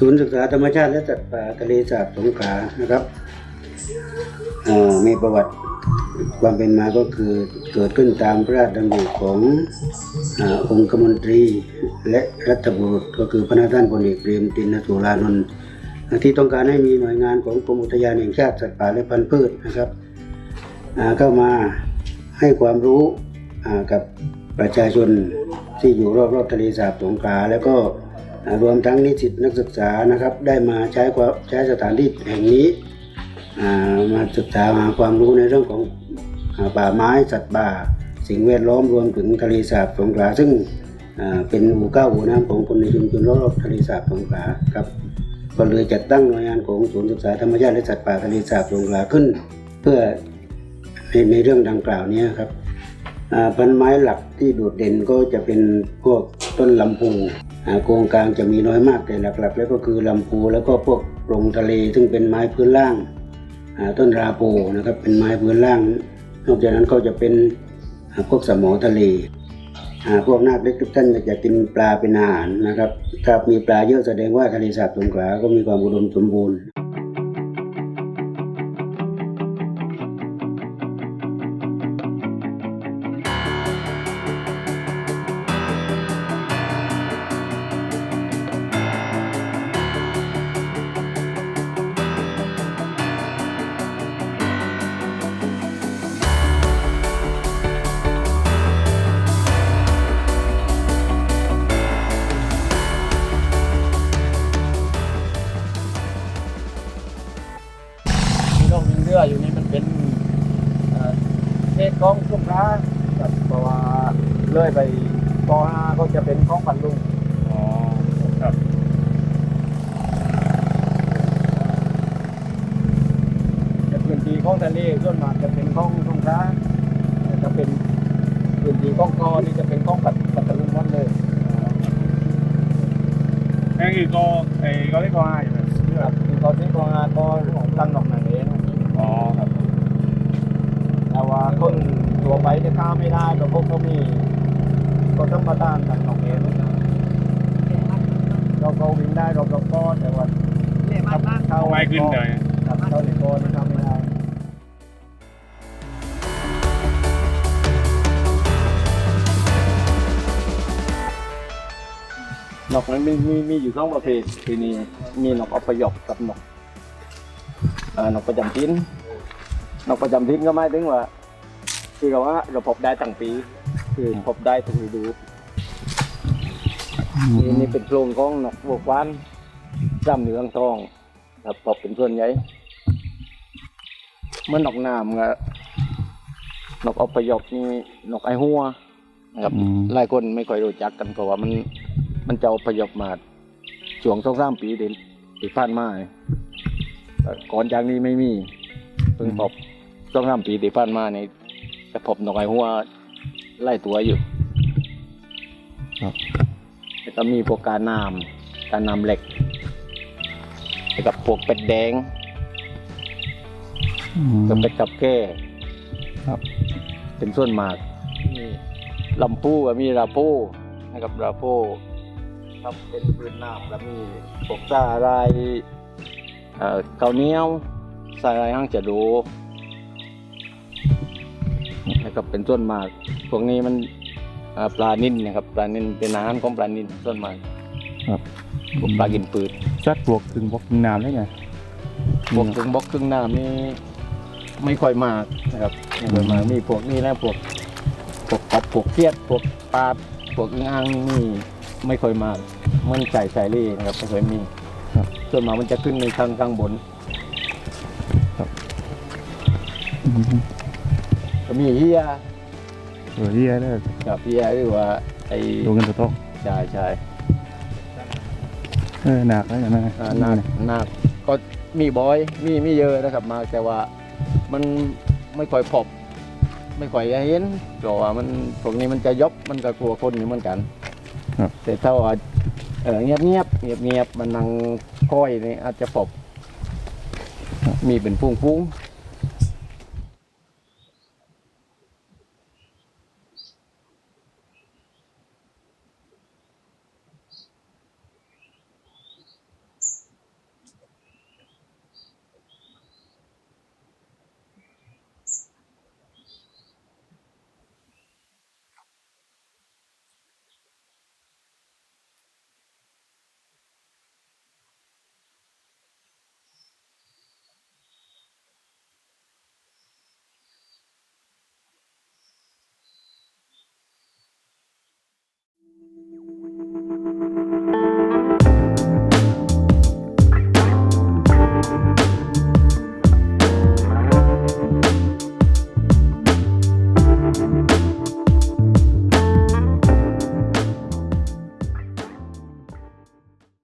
ศูนย์ศึกษาธรรมชาติและสัตว์ป่าทะเลสาบสงขลานะครับมีประวัติความเป็นมาก็คือเกิดขึ้นตามพระราชดำริของอองคมนตรีและรัฐบุรุษก็คือพระนาท่านพลเอกเปรมตินสุรานนท์ที่ต้องการให้มีหน่วยงานของกรมอุทยานแห่งชาติสัตว์ป่าและพันธุ์พืชนะครับเข้ามาให้ความรู้กับประชาชนที่อยู่รอบๆทะเลสาบสงขลาแล้วก็ รวมทั้งนิสิตนักศึกษานะครับได้มาใช้ความใช้สถานที่แห่งนี้มาศึกษาหาความรู้ในเรื่องของป่าไม้สัตว์ป่า สิ่งแวดล้อมรวมถึงทะเลสาบสงขลาซึ่งเป็นหูเก้าหูน้ำของคนในชุมชนรอบๆทะเลสาบสงขลาครับก็เลยจัดตั้งหน่วยงานของศูนย์ศึกษาธรรมชาติและสัตว์ป่าทะเลสาบสงขลาขึ้น เพื่อในในเรื่องดังกล่าวนี้ครับพันไม้หลักที่โดดเด่นก็จะเป็นพวกต้นลำพู โครงกลางจะมีน้อยมากแต่หลักๆ แล้วก็คือลำพูแล้วก็พวกโปรงทะเลซึ่งเป็นไม้พื้นล่าง ต้นราโปนะครับเป็นไม้พื้นล่าง นอกจากนั้นก็จะเป็นพวกสมอทะเลพวกนาคเล็กทุกท่านอยากกินปลาเป็นอาหารนะครับ ถ้ามีปลาเยอะแสดงว่าทะเลสาบสงขลาก็มีความอุดมสมบูรณ์ รคยิงเรืออยู่นี่มันเป็นเอ่อเขตของสงขลาครับเพราะว่าเลื่อยไปป .5 ก็จะเป็นของพันลุงอ๋อครับแต่พื้นที่ของทะเลส่วนมากจะเป็นของสงขลาแต่จะเป็นพื้นที่ของกอนี่จะเป็นของปัตปัตตานีหมดเลยนั่นคือก็ไอ้ก็เรียกว่าอะไรนะ ครับคือเขาที่กองก็ของตั้งดอกหนังเอง อ๋อครับ แต่ว่าคนตัว ไปจะข้ามไม่ได้ก็พวกเขามีก็ต้องมาต้านทางดอกเองนะเราก็วิ่งได้รอบๆก้อนแต่ว่าเข้าไม่ขึ้นเลยครับเข้าในก้อนมันทำไม่ได้นกนั้นมีมีมีอยู่สองประเภทคือนี่มีนกอพยพกับนกเอ่อนกประจำทินนกประจำทินก็หมายถึงว่า คือเราว่าเราพบได้ทั้งปี คือพบได้ทุกฤดูนี่นี่เป็นโครงของนกบวกวานจำเหนืองทองครับพบเป็นส่วนใหญ่เมื่อนกน้ำก็นกอพยพนี่นกไอหัวนะครับหลายคนไม่ค่อยรู้จักกันเพราะว่ามันมันจะอพยพมาช่วงสองสามปีเดินที่ผ่านมาเนี่ยแต่ก่อนจากนี้ไม่มีเพิ่งพบสองสามปีที่ผ่านมาเนี่ ยจะพบนกไอหัวไล่ตัวอยู่ครับแล้วก็มีพวกการน้ำการน้ำเหล็กแล้วกับพวกเป็ดแดงกับเป็ดกับแก้ครับ เป็นส่วนมากมีลำพูก็มีราโพนะครับราโพครับเป็นพื้นน้ำแล้วมีพวกสาหร่ายเอ่อเกาเหนียวสาหร่ายห้างจะดูนะ ครับเป็นส่วนมากพวกนี้มันเอ่อปลานิ่นนะครับปลานิ่นเป็นอาหารของปลานิ่นส่วนมากครับพวกปลากินปืดสัตว์บวกถึงบวกถึงน้ำได้ไงพวกครึ่งบกครึ่งน้ำนี่ไม่ค่อยมากนะครับไม่ค่อยมากมีพวกนี้นะพวกพวกกบพวกเขียดพวกปลาพวกอึ่งอ่างนี่ไม่ค่อยมากเหมันไก่ไซรี่นะครับไม่ค่อยมีส่วนมากมันจะขึ้นในข้างข้างบน ก็มีเฮียเออที่ได้กับเฮียหรือว่าไอ้ดูกันตัวโตใช่ใช่เออหนักแล้วอย่างนั้นอ่านาคนาคก็มีบอยมีมีเยอะนะครับ มากแต่ว่ามันไม่ค่อยพบไม่ค่อยเห็นเพราะว่ามันพวกนี้มันจะยบมันก็กลัวคนอยู่เหมือนกันครับแต่ถ้าว่าเออเงียบเงียบเงียบเงียบๆมันนั่งค่อยนี่อาจจะพบมีเป็นฟุ้งฟุ้งๆ